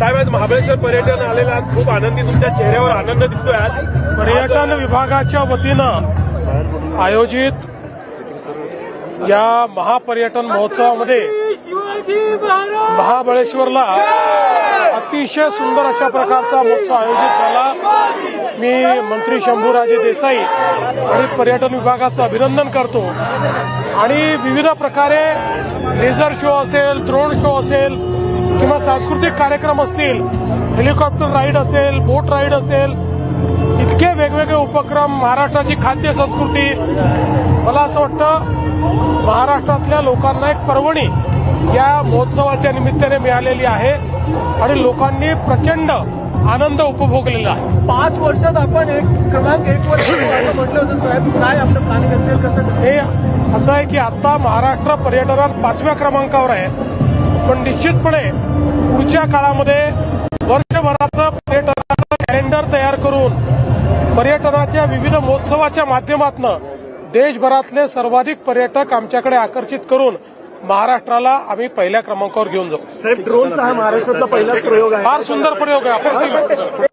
साहेब आज महाबळेश्वर पर्यटन आलेलं खूप आनंदी तुमच्या चेहऱ्यावर आनंद दिसतोय आज. पर्यटन विभागाच्या वतीनं आयोजित या महापर्यटन महोत्सवामध्ये महाबळेश्वरला अतिशय सुंदर अशा प्रकारचा महोत्सव आयोजित झाला. मी मंत्री शंभूराजे देसाई आणि पर्यटन विभागाचं अभिनंदन करतो. आणि विविध प्रकारे लेझर शो असेल द्रोण शो असेल किंवा सांस्कृतिक कार्यक्रम असतील हेलिकॉप्टर राईड असेल बोट राईड असेल इतके वेगवेगळे उपक्रम महाराष्ट्राची खाद्य संस्कृती. मला असं वाटतं महाराष्ट्रातल्या लोकांना एक पर्वणी या महोत्सवाच्या निमित्ताने मिळालेली आहे आणि लोकांनी प्रचंड आनंद उपभोगलेला आहे. पाच वर्षात आपण एक क्रमांक एक वर येऊ असं म्हटलं होतं साहेब. काय आपलं प्लॅनिंग असेल कसं? हे असं आहे की आता महाराष्ट्र पर्यटनात पाचव्या क्रमांकावर आहे. पण निश्चितपणे पुढच्या काळामध्ये वर्षभराचं पर्यटनाचं कॅलेंडर तयार करून पर्यटनाच्या विविध महोत्सवाच्या माध्यमातून देशभरातले सर्वाधिक पर्यटक आमच्याकडे आकर्षित करून महाराष्ट्राला आम्ही पहिल्या क्रमांकावर घेऊन जाऊ. साहेब ड्रोनचा हा महाराष्ट्रातला पहिलाच प्रयोग आहे. फार सुंदर प्रयोग आहे.